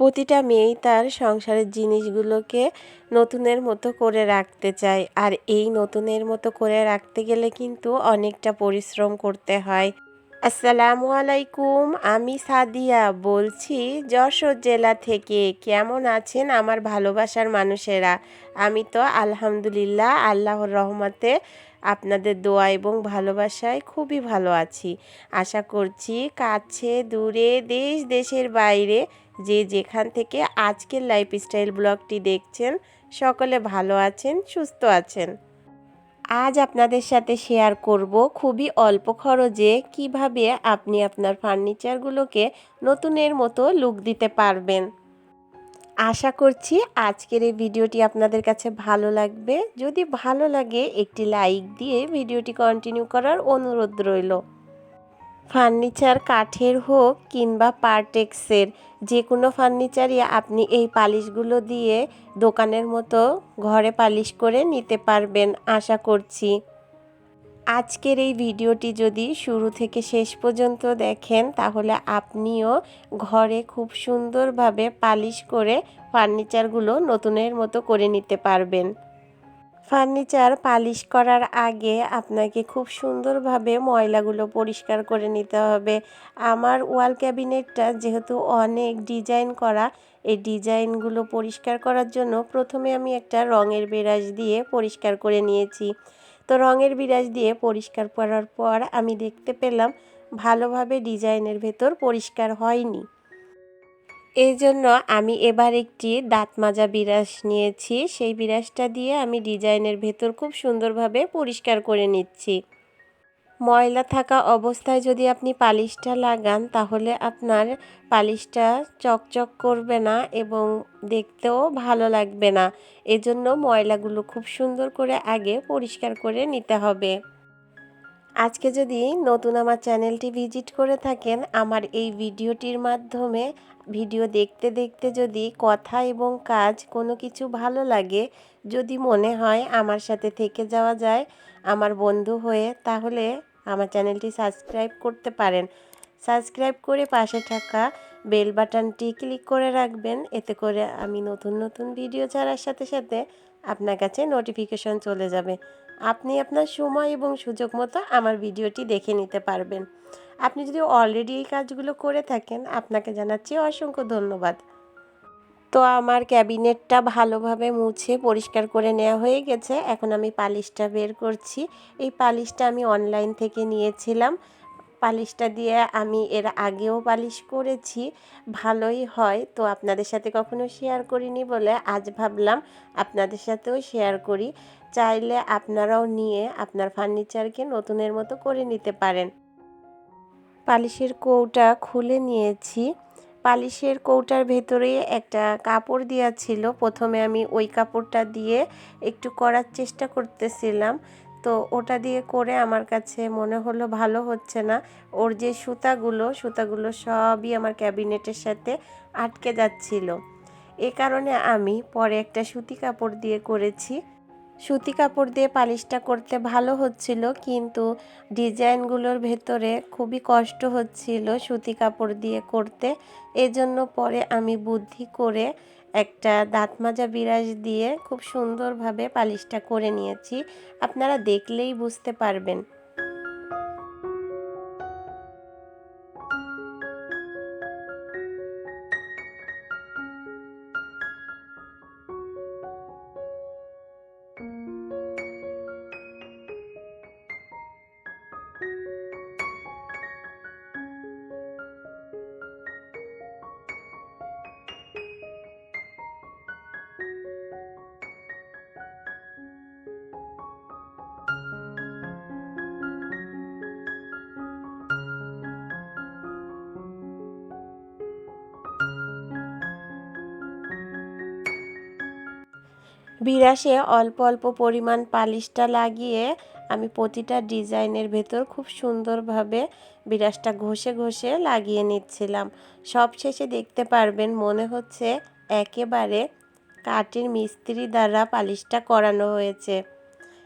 প্রতিটা মেয়েই তার সংসারের জিনিসগুলোকে নতুনের মতো করে রাখতে চায়। আর এই নতুনের মতো করে রাখতে গেলে কিন্তু অনেকটা পরিশ্রম করতে হয়। আসসালামু আলাইকুম, আমি সাদিয়া বলছি যশোর জেলা থেকে। কেমন আছেন আমার ভালোবাসার মানুষেরা? আমি তো আলহামদুলিল্লাহ, আল্লাহর রহমতে আপনাদের দোয়া এবং ভালোবাসায় খুবই ভালো আছি। আশা করছি কাছে, দূরে, দেশ, দেশের বাইরে যে যেখান থেকে আজকের লাইফস্টাইল ব্লগটি দেখছেন, সকলে ভালো আছেন, সুস্থ আছেন। আজ আপনাদের সাথে শেয়ার করব খুবই অল্প খরচে কীভাবে আপনি আপনার ফার্নিচারগুলোকে নতুনের মতো লুক দিতে পারবেন। আশা করছি আজকের এই ভিডিওটি আপনাদের কাছে ভালো লাগবে। যদি ভালো লাগে, একটি লাইক দিয়ে ভিডিওটি কন্টিনিউ করার অনুরোধ রইল। ফার্নিচার কাঠের হোক কিংবা পার্টেক্সের যে কোনো ফার্নিচারই আপনি এই পালিশগুলো দিয়ে দোকানের মতো ঘরে পালিশ করে নিতে পারবেন, আশা করছি। আজকের এই ভিডিওটি যদি শুরু থেকে শেষ পর্যন্ত দেখেন, তাহলে আপনিও ঘরে খুব সুন্দরভাবে পালিশ করে ফার্নিচারগুলো নতুনের মতো করে নিতে পারবেন। ফার্নিচার পালিশ করার আগে আপনাকে খুব সুন্দরভাবে ময়লাগুলো পরিষ্কার করে নিতে হবে। আমার ওয়াল ক্যাবিনেটটা যেহেতু অনেক ডিজাইন করা, এই ডিজাইনগুলো পরিষ্কার করার জন্য প্রথমে আমি একটা রঙের বিরাজ দিয়ে পরিষ্কার করে নিয়েছি। তো রঙের বিরাজ দিয়ে পরিষ্কার করার পর আমি দেখতে পেলাম ভালোভাবে ডিজাইনের ভেতর পরিষ্কার হয়নি। এই জন্য আমি এবার একটি দাঁত মাজা বিরাস নিয়েছি। সেই বিরাসটা দিয়ে আমি ডিজাইনের ভেতর খুব সুন্দরভাবে পরিষ্কার করে নিচ্ছি। ময়লা থাকা অবস্থায় যদি আপনি পালিশটা লাগান, তাহলে আপনার পালিশটা চকচক করবে না এবং দেখতেও ভালো লাগবে না। এজন্য ময়লাগুলো খুব সুন্দর করে আগে পরিষ্কার করে নিতে হবে। আজকে যদি নতুন আমার চ্যানেলটি ভিজিট করে থাকেন, আমার এই ভিডিওটির মাধ্যমে ভিডিও দেখতে দেখতে যদি কথা এবং কাজ কোনো কিছু ভালো লাগে, যদি মনে হয় আমার সাথে থেকে যাওয়া যায়, আমার বন্ধু হয়ে, তাহলে আমার চ্যানেলটি সাবস্ক্রাইব করতে পারেন। সাবস্ক্রাইব করে পাশে থাকা বেল বাটনটি ক্লিক করে রাখবেন। এতে করে আমি নতুন নতুন ভিডিও ছাড়ার সাথে সাথে আপনার কাছে নোটিফিকেশন চলে যাবে। আপনি আপনার সময় এবং সুযোগ মতো আমার ভিডিওটি দেখে নিতে পারবেন। আপনি যদি অলরেডি এই কাজগুলো করে থাকেন, আপনাকে জানাচ্ছি অসংখ্য ধন্যবাদ। তো আমার ক্যাবিনেটটা ভালোভাবে মুছে পরিষ্কার করে নেওয়া হয়ে গেছে। এখন আমি পালিশটা বের করছি। এই পালিশটা আমি অনলাইন থেকে নিয়েছিলাম। পালিশটা দিয়ে আমি এর আগেও পালিশ করেছি। ভালোই হয়। তো আপনাদের সাথে কখনো শেয়ার করিনি বলে আজ ভাবলাম আপনাদের সাথেও শেয়ার করি। চাইলে আপনারাও নিয়ে আপনার ফার্নিচারকে নতুনের মতো করে নিতে পারেন। পালিশের কৌটা খুলে নিয়েছি। পালিশের কৌটার ভেতরে একটা কাপড় দেওয়া ছিল। প্রথমে আমি ওই কাপড়টা দিয়ে একটু করার চেষ্টা করতেছিলাম। তো ওটা দিয়ে করে আমার কাছে মনে হলো ভালো হচ্ছে না। ওর যে সুতাগুলো সুতাগুলো সবই আমার ক্যাবিনেটের সাথে আটকে যাচ্ছিল। এ কারণে আমি পরে একটা সুতি কাপড় দিয়ে করেছি। সুতি কাপড় দিয়ে পালিশটা করতে ভালো হচ্ছিল, কিন্তু ডিজাইনগুলোর ভেতরে খুবই কষ্ট হচ্ছিল সুতি কাপড় দিয়ে করতে। এজন্য পরে আমি বুদ্ধি করে একটা দাঁত মাজা বিরাজ দিয়ে খুব সুন্দরভাবে পালিশটা করে নিয়েছি। আপনারা দেখলেই বুঝতে পারবেন। বিরাসে অল্প অল্প পরিমাণ পালিশটা লাগিয়ে আমি প্রতিটা ডিজাইনের ভেতর খুব সুন্দরভাবে বিরাসটা ঘষে ঘষে লাগিয়ে নিচ্ছিলাম। সব শেষে দেখতে পারবেন মনে হচ্ছে একেবারে কাঠের মিস্ত্রি দ্বারা পালিশটা করানো হয়েছে।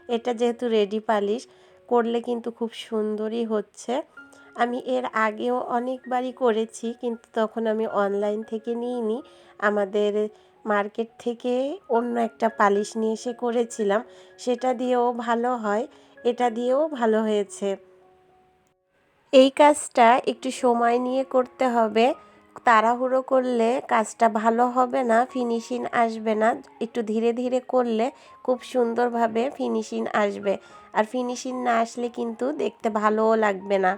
এটা যেহেতু রেডি পালিশ, করলে কিন্তু খুব সুন্দরই হচ্ছে। আমি এর আগেও অনেকবারই করেছি, কিন্তু তখন আমি অনলাইন থেকে নিইনি। আমাদের মার্কেট থেকে অন্য একটা পালিশ নিয়ে এসে করেছিলাম। সেটা দিয়েও ভালো হয়, এটা দিয়েও ভালো হয়েছে। এই কাজটা একটু সময় নিয়ে করতে হবে। তাড়াহুড়ো করলে কাজটা ভালো হবে না ফিনিশিং আসবে না। একটু ধীরে ধীরে করলে খুব সুন্দরভাবে ফিনিশিং আসবে। আর ফিনিশিং না আসলে কিন্তু দেখতে ভালোও লাগবে না।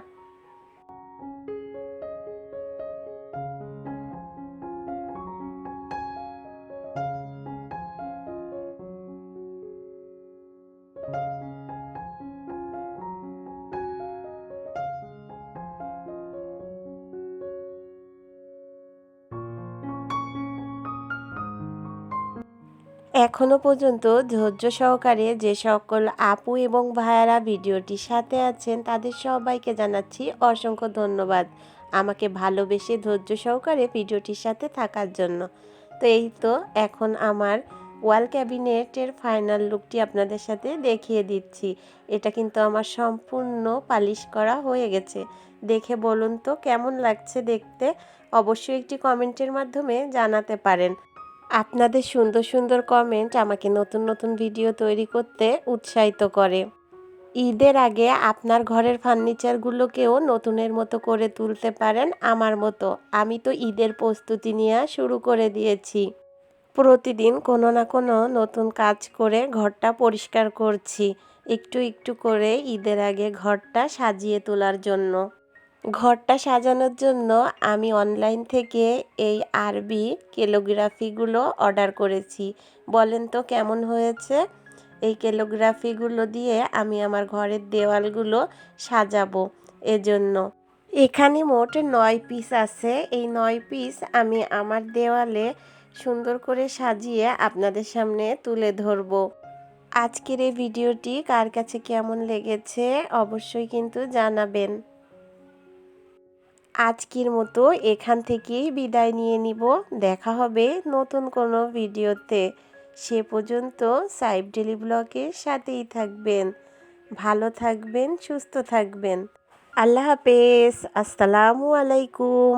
এখনও পর্যন্ত ধৈর্য সহকারে যে সকল আপু এবং ভাইয়ারা ভিডিওটির সাথে আছেন, তাদের সবাইকে জানাচ্ছি অসংখ্য ধন্যবাদ আমাকে ভালোবেসে ধৈর্য সহকারে ভিডিওটির সাথে থাকার জন্য। তো এই তো এখন আমার ওয়াল ক্যাবিনেটের ফাইনাল লুকটি আপনাদের সাথে দেখিয়ে দিচ্ছি। এটা কিন্তু আমার সম্পূর্ণ পালিশ করা হয়ে গেছে। দেখে বলুন তো কেমন লাগছে দেখতে? অবশ্যই একটি কমেন্টের মাধ্যমে জানাতে পারেন। আপনাদের সুন্দর সুন্দর কমেন্ট আমাকে নতুন নতুন ভিডিও তৈরি করতে উৎসাহিত করে। ঈদের আগে আপনার ঘরের ফার্নিচারগুলোকেও নতুনের মতো করে তুলতে পারেন আমার মতো। আমি তো ঈদের প্রস্তুতি নেওয়া শুরু করে দিয়েছি। প্রতিদিন কোনো না কোনো নতুন কাজ করে ঘরটা পরিষ্কার করছি। একটু একটু করে ঈদের আগে ঘরটা সাজিয়ে তোলার জন্য। ঘরটা সাজানোর জন্য আমি অনলাইন থেকে এই আরবি কেলোগ্রাফিগুলো অর্ডার করেছি। বলেন তো কেমন হয়েছে? এই কেলোগ্রাফিগুলো দিয়ে আমি আমার ঘরের দেওয়ালগুলো সাজাবো এজন্য। এখানে মোট নয় পিস আছে। এই নয় পিস আমি আমার দেওয়ালে সুন্দর করে সাজিয়ে আপনাদের সামনে তুলে ধরবো। আজকের এই ভিডিওটি কার কাছে কেমন লেগেছে অবশ্যই কিন্তু জানাবেন। আজকের মতো এখান থেকেই বিদায় নিয়ে নিব। দেখা হবে নতুন কোনো ভিডিওতে। সে পর্যন্ত সাইব ডেলি ব্লগের সাথেই থাকবেন। ভালো থাকবেন, সুস্থ থাকবেন। আল্লাহ হাফেজ। আসসালামু আলাইকুম।